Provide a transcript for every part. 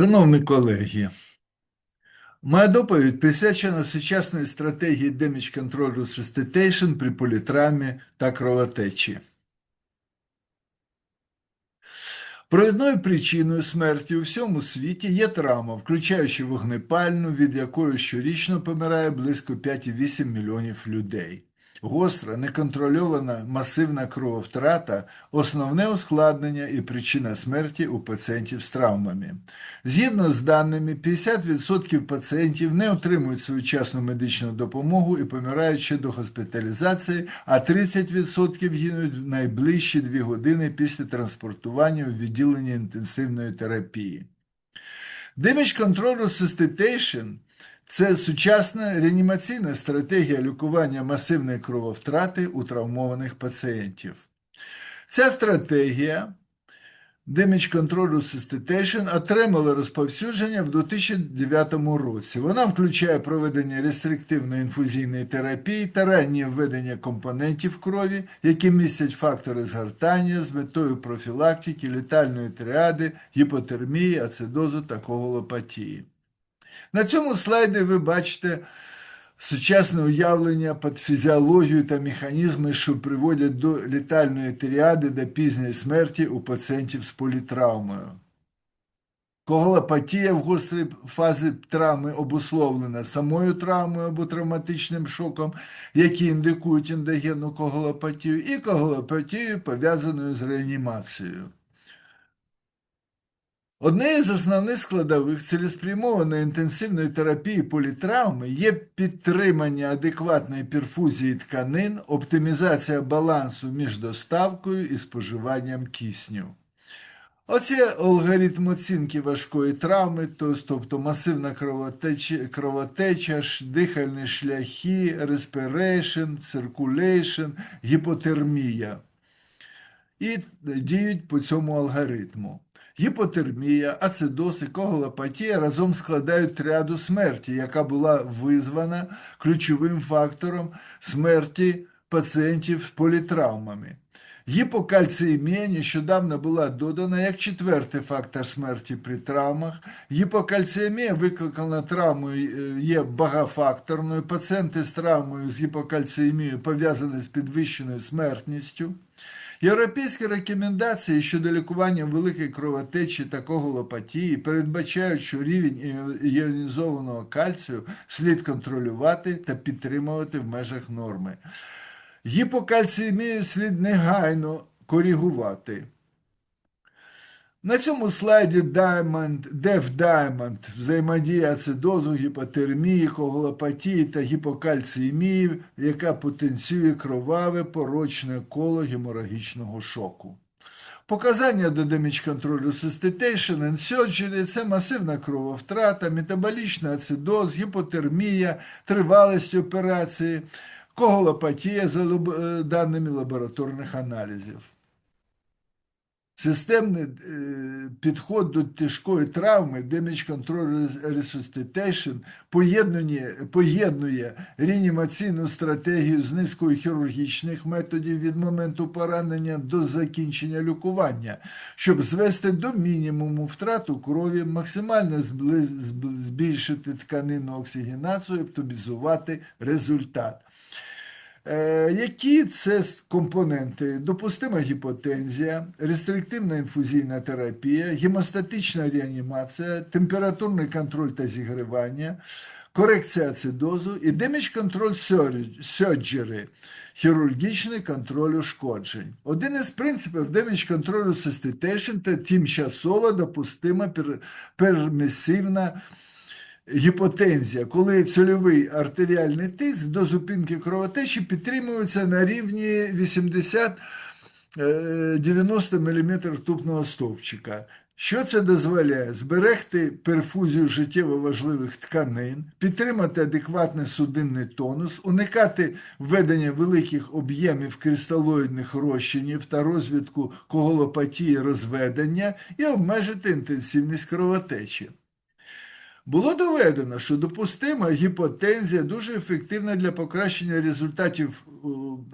Шановні колеги, моя доповідь присвячена сучасній стратегії Damage Control Resuscitation при політравмі та кровотечі. Провідною причиною смерті у всьому світі є травма, включаючи вогнепальну, від якої щорічно помирає близько 5,8 мільйонів людей. Гостра, неконтрольована масивна крововтрата основне ускладнення і причина смерті у пацієнтів з травмами. Згідно з даними, 50% пацієнтів не отримують своєчасну медичну допомогу і помирають ще до госпіталізації, а 30% гинуть в найближчі 2 години після транспортування у відділенні інтенсивної терапії. Damage Control Resuscitation – це сучасна реанімаційна стратегія лікування масивної крововтрати у травмованих пацієнтів. Ця стратегія Damage Control Resuscitation отримала розповсюдження в 2009 році. Вона включає проведення рестриктивної інфузійної терапії та раннє введення компонентів крові, які містять фактори згортання з метою профілактики, літальної тріади, гіпотермії, ацидозу та коголопатії. На цьому слайді ви бачите сучасне уявлення під фізіологію та механізми, що приводять до літальної тріади до пізньої смерті у пацієнтів з політравмою. Коголопатія в гострій фазі травми обусловлена самою травмою або травматичним шоком, які індикують ендогенну коголопатію, і коголопатією, пов'язаною з реанімацією. Однією з основних складових цілеспрямованої інтенсивної терапії політравми є підтримання адекватної перфузії тканин, оптимізація балансу між доставкою і споживанням кисню. Оце алгоритм оцінки важкої травми, тобто масивна кровотеча, кровотеча дихальні шляхи, respiration, circulation, гіпотермія. І діють по цьому алгоритму. Гіпотермія, ацидоз і коголопатія разом складають тріаду смерті, яка була визвана ключовим фактором смерті пацієнтів з політравмами. Гіпокальціємія нещодавно була додана як четвертий фактор смерті при травмах. Гіпокальціємія, викликана травмою, є багафакторною. Пацієнти з травмою з гіпокальціємією пов'язані з підвищеною смертністю. Європейські рекомендації щодо лікування великої кровотечі та коголопатії передбачають, що рівень іонізованого кальцію слід контролювати та підтримувати в межах норми. Гіпокальціємію слід негайно коригувати. На цьому слайді Diamond, Def Diamond взаємодія ацидозу, гіпотермії, коголопатії та гіпокальціємії, яка потенціює кроваве порочне коло геморагічного шоку. Показання до Damage Control Resuscitation and Surgery – це масивна крововтрата, метаболічний ацидоз, гіпотермія, тривалість операції, коголопатія за даними лабораторних аналізів. Системний підход до тяжкої травми Damage Control Resuscitation поєднує, реанімаційну стратегію з низкою хірургічних методів від моменту поранення до закінчення лікування, щоб звести до мінімуму втрату крові, максимально збільшити тканинну оксигенацію оптимізувати результат. Які це компоненти? Допустима гіпотензія, рестриктивна інфузійна терапія, гемостатична реанімація, температурний контроль та зігрівання, корекція ацидозу і damage control surgery, хірургічний контроль ушкоджень. Один із принципів damage control resuscitation – це тимчасово допустима пермісивна гіпотензія, коли цільовий артеріальний тиск до зупинки кровотечі підтримується на рівні 80-90 мм ртутного стовпчика. Що це дозволяє? Зберегти перфузію життєво важливих тканин, підтримати адекватний судинний тонус, уникати введення великих об'ємів кристалоїдних розчинів та розвитку коголопатії розведення і обмежити інтенсивність кровотечі. Було доведено, що допустима гіпотензія дуже ефективна для покращення результатів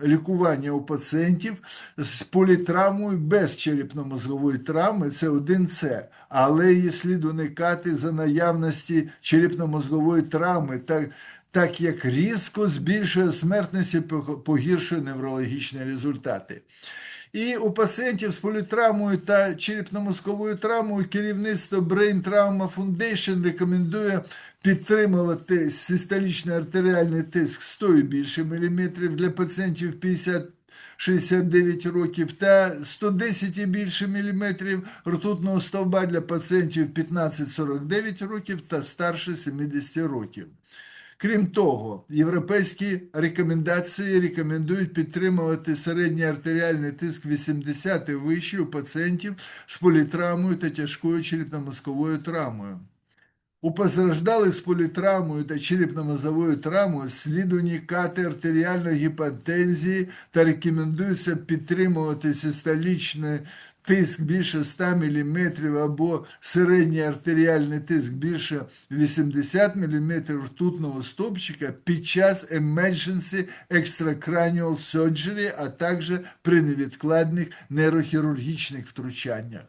лікування у пацієнтів з політравмою без черепно-мозгової травми це 1С, але її слід уникати за наявності черепно-мозгової травми, так, так як різко збільшує смертність і погіршує неврологічні результати. І у пацієнтів з політравмою та черепно-мозковою травмою керівництво Brain Trauma Foundation рекомендує підтримувати систолічний артеріальний тиск 100 і більше міліметрів для пацієнтів 50 69 років та 110 і більше міліметрів ртутного стовба для пацієнтів 15-49 років та старше 70 років. Крім того, європейські рекомендації рекомендують підтримувати середній артеріальний тиск 80 і вищий у пацієнтів з політравмою та тяжкою черепно-мозковою травмою. У постраждалих з політравмою та черепно-мозовою травмою слід уникати артеріальної гіпотензії та рекомендується підтримувати систолічне тиск більше 100 мм або середній артеріальний тиск більше 80 мм ртутного стопчика під час emergency extracranial surgery, а також при невідкладних нейрохірургічних втручаннях.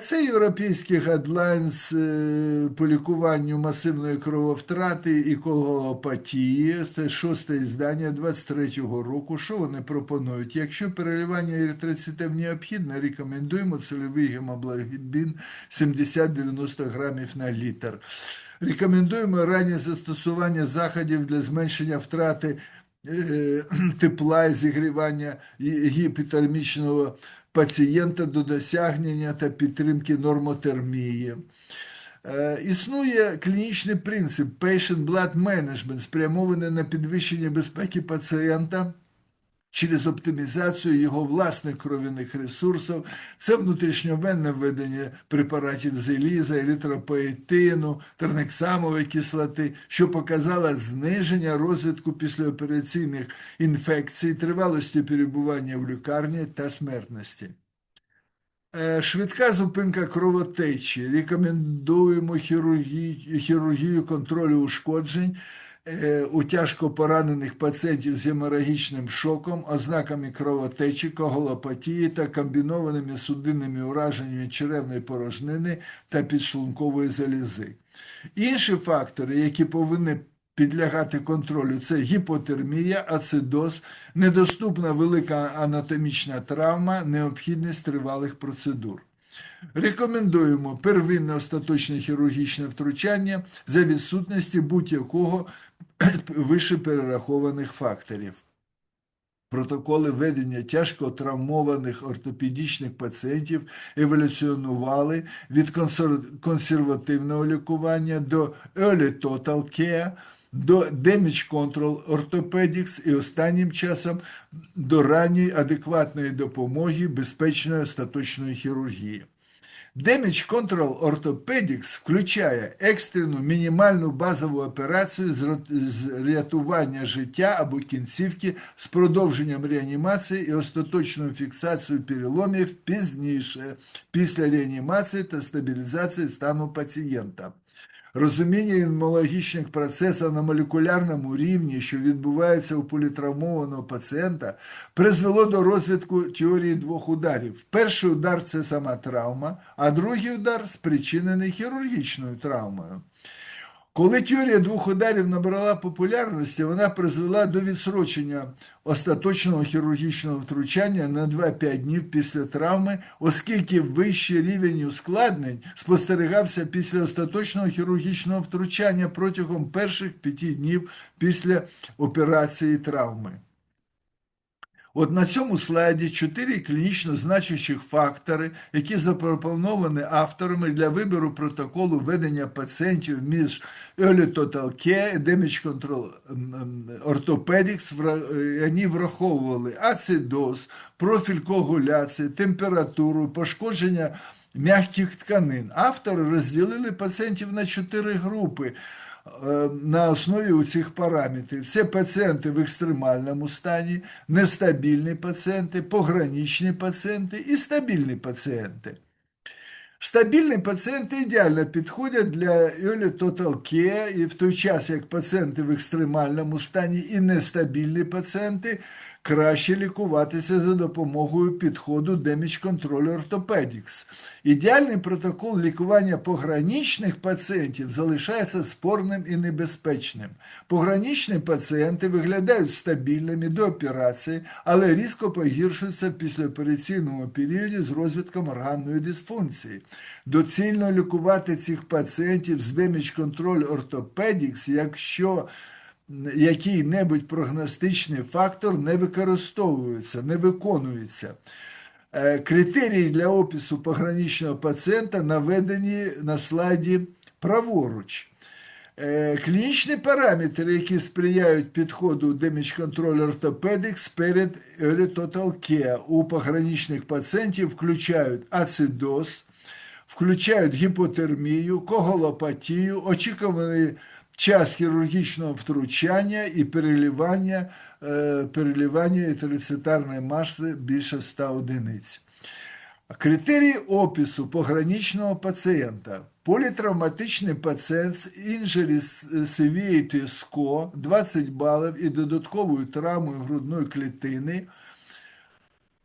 Це європейський гадлайнс е, по лікуванню масивної крововтрати і коголопатії. Це шосте іздання 23-го року. Що вони пропонують? Якщо переливання еритроцитів необхідне, рекомендуємо цільовий гемоглобін 70-90 грамів на літр. Рекомендуємо раннє застосування заходів для зменшення втрати е, тепла і зігрівання гіпотермічного пацієнта до досягнення та підтримки нормотермії. Е, існує клінічний принцип Patient Blood Management, спрямований на підвищення безпеки пацієнта через оптимізацію його власних кров'яних ресурсів, це внутрішньовенне введення препаратів заліза, еритропоетину, тернексамової кислоти, що показало зниження розвитку післяопераційних інфекцій, тривалості перебування в лікарні та смертності. Е, швидка зупинка кровотечі. Рекомендуємо хірургію, хірургію контролю ушкоджень. Е, у тяжко поранених пацієнтів з геморагічним шоком, ознаками кровотечі, коголопатії та комбінованими судинними ураженнями черевної порожнини та підшлункової залізи. Інші фактори, які повинні підлягати контролю, це гіпотермія, ацидоз, недоступна велика анатомічна травма, необхідність тривалих процедур. Рекомендуємо первинне остаточне хірургічне втручання за відсутності будь-якого вище перерахованих факторів. Протоколи ведення тяжко травмованих ортопедичних пацієнтів еволюціонували від консервативного лікування до Early Total Care, до Damage Control Orthopedics і останнім часом до ранньої адекватної допомоги безпечної остаточної хірургії. Damage Control Orthopedics включає екстрену мінімальну базову операцію з рятування життя або кінцівки з продовженням реанімації і остаточною фіксацією переломів пізніше, після реанімації та стабілізації стану пацієнта. Розуміння імунологічних процесів на молекулярному рівні, що відбувається у політравмованого пацієнта, призвело до розвитку теорії двох ударів. Перший удар це сама травма, а другий удар спричинений хірургічною травмою. Коли теорія двох ударів набрала популярності, вона призвела до відсрочення остаточного хірургічного втручання на 2-5 днів після травми, оскільки вищий рівень ускладнень спостерігався після остаточного хірургічного втручання протягом перших 5 днів після операції травми. От на цьому слайді чотири клінічно значущих фактори, які запропоновані авторами для вибору протоколу ведення пацієнтів між Early Total Care, Damage Control Orthopedics, вони враховували ацидоз, профіль коагуляції, температуру, пошкодження м'яких тканин. Автори розділили пацієнтів на чотири групи. Е, на основі цих параметрів. Це пацієнти в екстремальному стані, нестабільні пацієнти, пограничні пацієнти і стабільні пацієнти. Стабільні пацієнти ідеально підходять для Early Total Care, і в той час, як пацієнти в екстремальному стані і нестабільні пацієнти, краще лікуватися за допомогою підходу Damage Control Orthopedics. Ідеальний протокол лікування пограничних пацієнтів залишається спорним і небезпечним. Пограничні пацієнти виглядають стабільними до операції, але різко погіршуються в післяопераційному періоді з розвитком органної дисфункції. Доцільно лікувати цих пацієнтів з Damage Control Orthopedics, якщо який-небудь прогностичний фактор не використовується, не виконується. Е, Критерії для опису пограничного пацієнта наведені на слайді праворуч. Е, Клінічні параметри, які сприяють підходу Damage Control Orthopedics перед Early Total Care у пограничних пацієнтів включають ацидоз, включають гіпотермію, коголопатію, очікуваний час хірургічного втручання і переливання, е, переливання еритроцитарної маси більше 100 одиниць. Критерії опису пограничного пацієнта. Політравматичний пацієнт з Injury Severity SCO 20 балів і додатковою травмою грудної клітини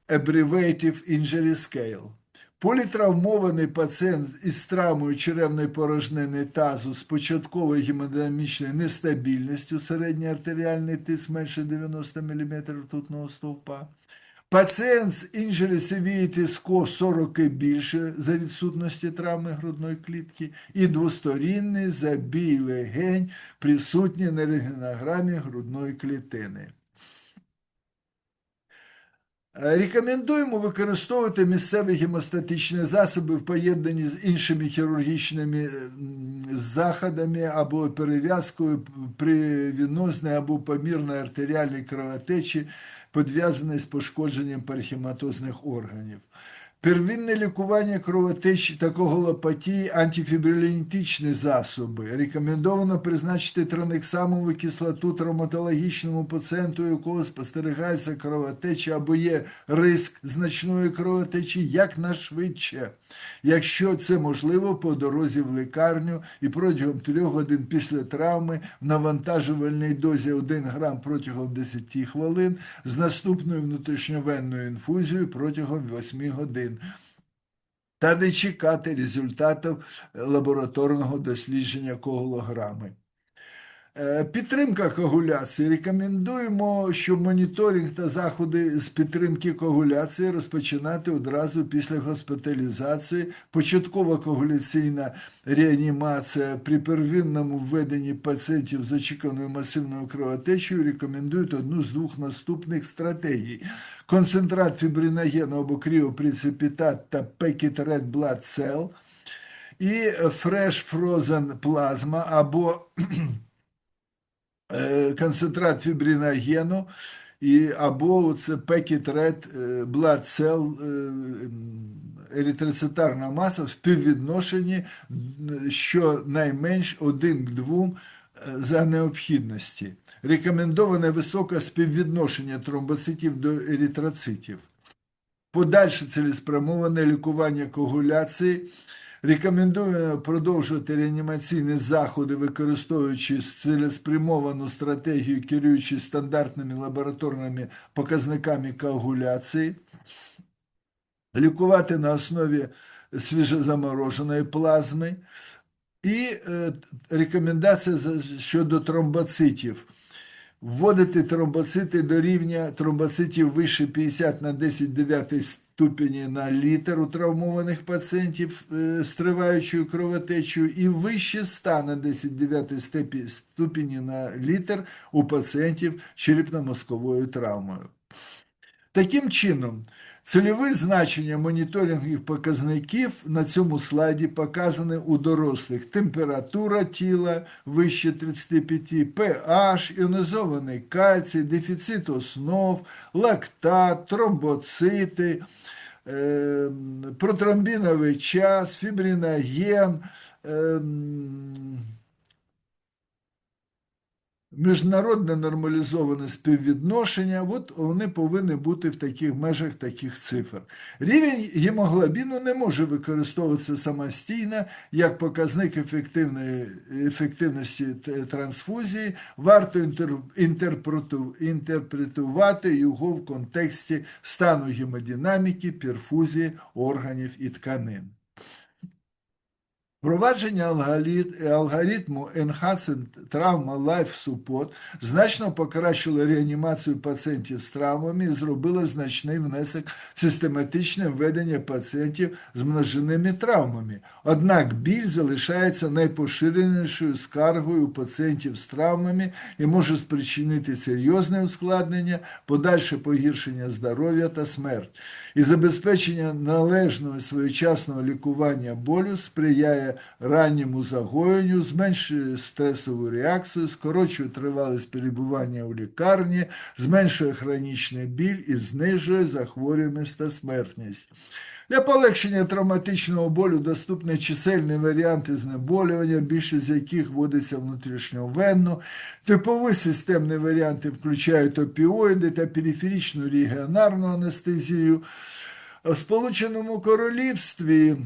Abbreviative Injury Scale. Політравмований пацієнт із травмою черевної порожнини тазу з початковою гемодинамічною нестабільністю, середній артеріальний тиск менше 90 мм ртутного стовпа. Пацієнт з Injury Severity SCO 40 і більше за відсутності травми грудної клітки і двосторінний забій легень, присутній на рентгенограмі грудної клітини. Рекомендуємо використовувати місцеві гемостатичні засоби в поєднанні з іншими хірургічними заходами або перев'язкою при вінозній або помірної артеріальній кровотечі, пов'язаної з пошкодженням парахематозних органів. Первинне лікування кровотечі та коголопатії, антифібрилінетичні засоби. Рекомендовано призначити тронексамову кислоту травматологічному пацієнту, у якого спостерігається кровотеча або є риск значної кровотечі якнайшвидше, якщо це можливо по дорозі в лікарню і протягом 3 годин після травми в навантажувальній дозі 1 грам протягом 10 хвилин з наступною внутрішньовенною інфузією протягом 8 годин та не чекати результатів лабораторного дослідження коагулограми. Підтримка коагуляції. Рекомендуємо, що моніторинг та заходи з підтримки коагуляції розпочинати одразу після госпіталізації. Початкова коагуляційна реанімація при первинному введенні пацієнтів з очікуваною масивною кровотечею рекомендують одну з двох наступних стратегій. Концентрат фібриногену або кріопреципітат та Packet Red Blood Cell і Fresh Frozen Plasma або концентрат фібриногену і або це Red Blood Cell еритроцитарна маса в співвідношенні щонайменш 1 к 2 за необхідності. Рекомендоване високе співвідношення тромбоцитів до еритроцитів. Подальше цілеспрямоване лікування коагуляції – Рекомендуємо продовжувати реанімаційні заходи, використовуючи цілеспрямовану стратегію, керуючи стандартними лабораторними показниками коагуляції, лікувати на основі свіжозамороженої плазми і рекомендація щодо тромбоцитів. Вводити тромбоцити до рівня тромбоцитів вище 50 на 10 9 ступені на літр у травмованих пацієнтів з триваючою кровотечею і вище 100 на 10 9 ступені на літр у пацієнтів з черепно-мозковою травмою. Таким чином, цільові значення моніторингових показників на цьому слайді показані у дорослих. Температура тіла вище 35, pH, іонізований кальцій, дефіцит основ, лактат, тромбоцити, протромбіновий час, фібриноген, міжнародне нормалізоване співвідношення, от вони повинні бути в таких межах таких цифр. Рівень гемоглобіну не може використовуватися самостійно як показник ефективної, ефективності трансфузії, варто інтерпретувати його в контексті стану гемодинаміки, перфузії органів і тканин. Впровадження алгоритму Enhanced Trauma Life Support значно покращило реанімацію пацієнтів з травмами і зробило значний внесок в систематичне введення пацієнтів з множинними травмами. Однак біль залишається найпоширенішою скаргою пацієнтів з травмами і може спричинити серйозне ускладнення, подальше погіршення здоров'я та смерть. І забезпечення належного своєчасного лікування болю сприяє ранньому загоєнню, зменшує стресову реакцію, скорочує тривалість перебування у лікарні, зменшує хронічний біль і знижує захворюваність та смертність. Для полегшення травматичного болю доступні чисельні варіанти знеболювання, більшість з яких вводиться внутрішньовенно. Типові системні варіанти включають опіоїди та периферичну регіонарну анестезію. В Сполученому Королівстві Е,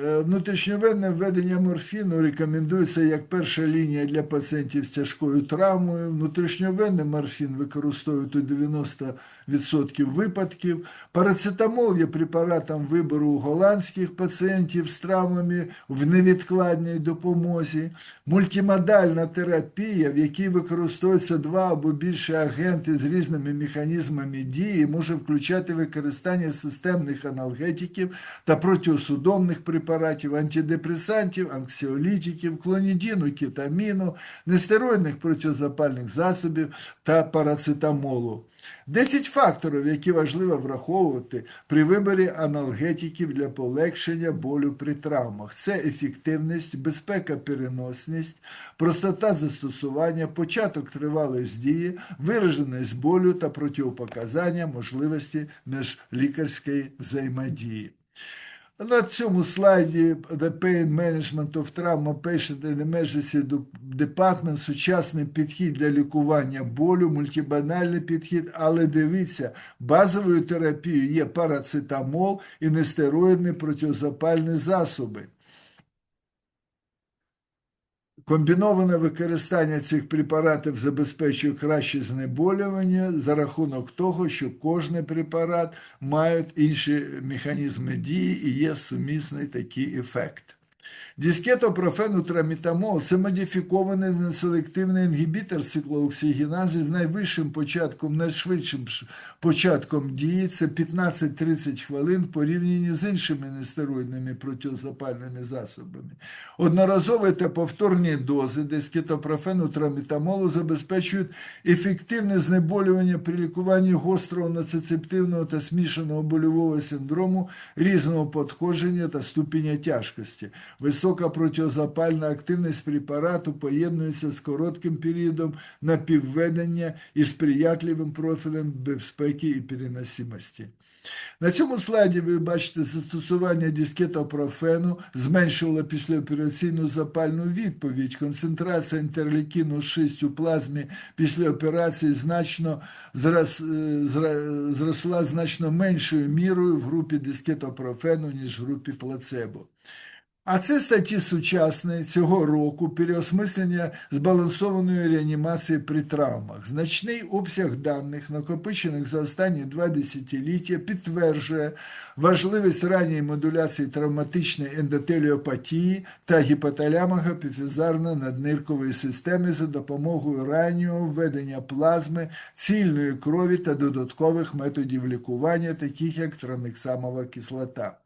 внутрішньовенне введення морфіну рекомендується як перша лінія для пацієнтів з тяжкою травмою. Внутрішньовенний морфін використовують у 90% випадків. Парацетамол є препаратом вибору у голландських пацієнтів з травмами в невідкладній допомозі. Мультимодальна терапія, в якій використовуються два або більше агенти з різними механізмами дії, може включати використання системних аналгетиків та протиосудомних препаратів препаратів, антидепресантів, анксіолітиків, клонідіну, кетаміну, нестероїдних протизапальних засобів та парацетамолу. Десять факторів, які важливо враховувати при виборі аналгетиків для полегшення болю при травмах. Це ефективність, безпека, переносність, простота застосування, початок тривалості дії, вираженість болю та протипоказання можливості міжлікарської взаємодії. На цьому слайді The Pain Management of Trauma Patient and Emergency Department сучасний підхід для лікування болю, мультибанальний підхід, але дивіться, базовою терапією є парацетамол і нестероїдні протизапальні засоби. Комбіноване використання цих препаратів забезпечує краще знеболювання за рахунок того, що кожний препарат має інші механізми дії і є сумісний такий ефект. Дискетопрофену трамітамол це модифікований неселективний інгібітор циклооксигеназі з найвищим початком, найшвидшим початком дії. Це 15-30 хвилин в порівнянні з іншими нестероїдними протизапальними засобами. Одноразові та повторні дози дискетопрофену трамітамолу забезпечують ефективне знеболювання при лікуванні гострого нацицептивного та смішаного больового синдрому різного подходження та ступеня тяжкості. Висока протизапальна активність препарату поєднується з коротким періодом напівведення і сприятливим профілем безпеки і переносимості. На цьому слайді ви бачите застосування дискетопрофену зменшувало післяопераційну запальну відповідь. Концентрація інтерлікіну 6 у плазмі після операції значно зрос, зросла значно меншою мірою в групі дискетопрофену, ніж в групі плацебо. А це статті сучасної цього року переосмислення збалансованої реанімації при травмах. Значний обсяг даних, накопичених за останні два десятиліття, підтверджує важливість ранньої модуляції травматичної ендотеліопатії та гіпоталямо-гіпофізарно-надниркової системи за допомогою раннього введення плазми, цільної крові та додаткових методів лікування, таких як транексамова кислота.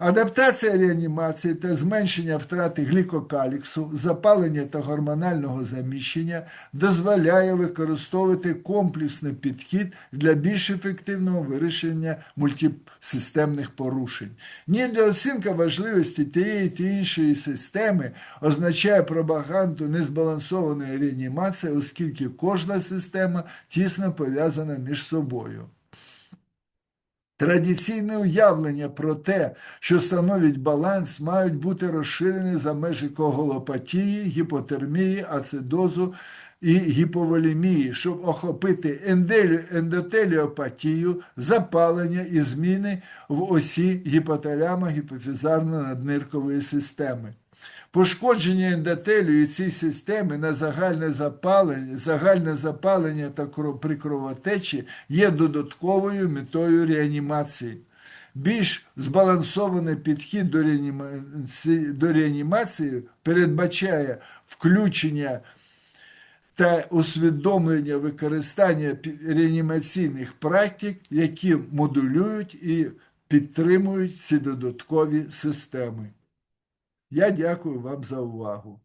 Адаптація реанімації та зменшення втрати глікокаліксу, запалення та гормонального заміщення дозволяє використовувати комплексний підхід для більш ефективного вирішення мультисистемних порушень. Недооцінка важливості тієї та іншої системи означає пропаганду незбалансованої реанімації, оскільки кожна система тісно пов'язана між собою. Традиційне уявлення про те, що становить баланс, мають бути розширені за межі коголопатії, гіпотермії, ацидозу, і гіповолемії, щоб охопити ендотеліопатію, запалення і зміни в осі гіпоталямо-гіпофізарно-надниркової системи. Пошкодження ендотелію цієї системи на загальне запалення, загальне запалення та при кровотечі є додатковою метою реанімації. Більш збалансований підхід до реанімації, до реанімації передбачає включення та усвідомлення використання реанімаційних практик, які модулюють і підтримують ці додаткові системи. Я дякую вам за увагу.